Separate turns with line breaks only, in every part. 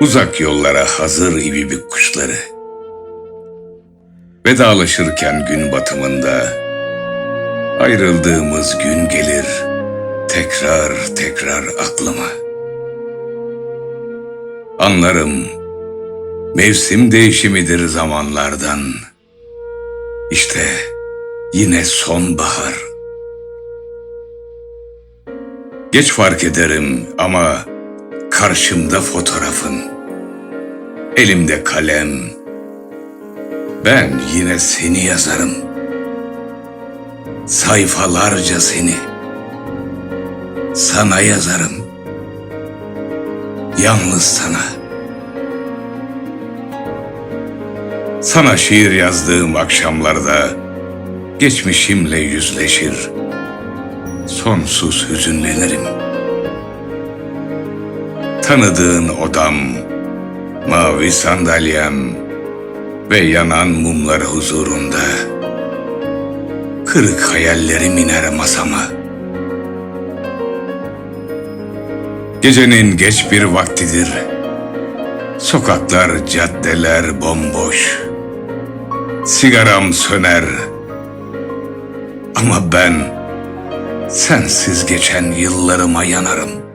Uzak yollara hazır ibibik kuşları. Vedalaşırken gün batımında ayrıldığımız gün gelir tekrar tekrar aklıma. Anlarım mevsim değişimidir zamanlardan. İşte yine sonbahar. Geç fark ederim ama karşımda fotoğrafın. Elimde kalem. Ben yine seni yazarım. Sayfalarca seni. Sana yazarım. Yalnız sana. Sana şiir yazdığım akşamlarda geçmişimle yüzleşir. Sonsuz hüzünlenirim. Tanıdığın odam, mavi sandalyem ve yanan mumlar huzurunda kırık hayallerim iner masama. Gecenin geç bir vaktidir. Sokaklar, caddeler bomboş. Sigaram söner. Ama ben sensiz geçen yıllarıma yanarım.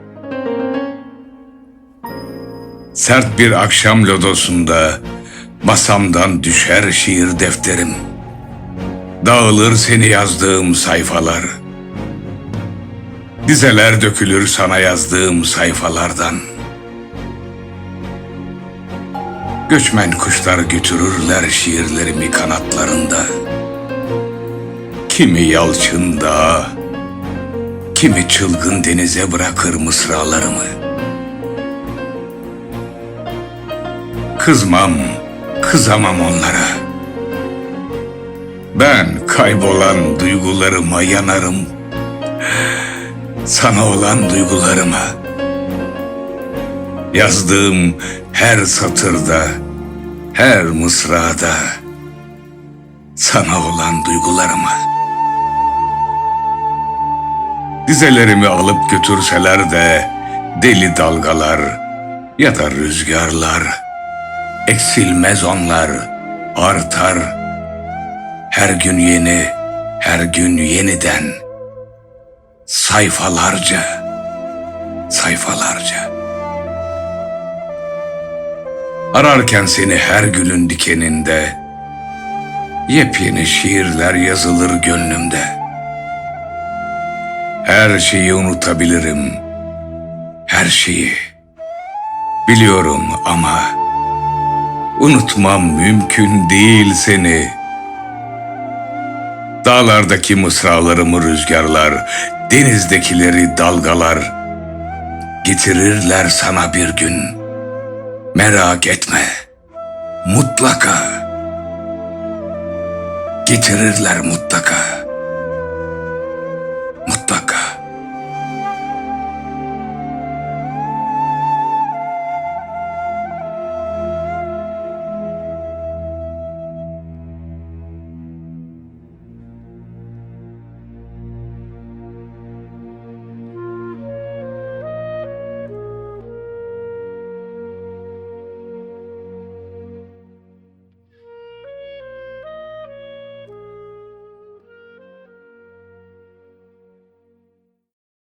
Sert bir akşam lodosunda masamdan düşer şiir defterim. Dağılır seni yazdığım sayfalar. Dizeler dökülür sana yazdığım sayfalardan. Göçmen kuşlar götürürler şiirlerimi kanatlarında. Kimi yalçında, kimi çılgın denize bırakır mısralarımı. Kızmam, kızamam onlara. Ben kaybolan duygularıma yanarım. Sana olan duygularıma. Yazdığım her satırda, her mısrada sana olan duygularıma. Dizelerimi alıp götürseler de deli dalgalar ya da rüzgarlar eksilmez onlar artar. Her gün yeni her gün yeniden. Sayfalarca sayfalarca. Ararken seni her gülün dikeninde yepyeni şiirler yazılır gönlümde. Her şeyi unutabilirim her şeyi. Biliyorum ama Unutmam mümkün değil seni. Dağlardaki mısralarımı rüzgarlar, denizdekileri dalgalar getirirler sana bir gün. Merak etme. Mutlaka. Getirirler mutlaka.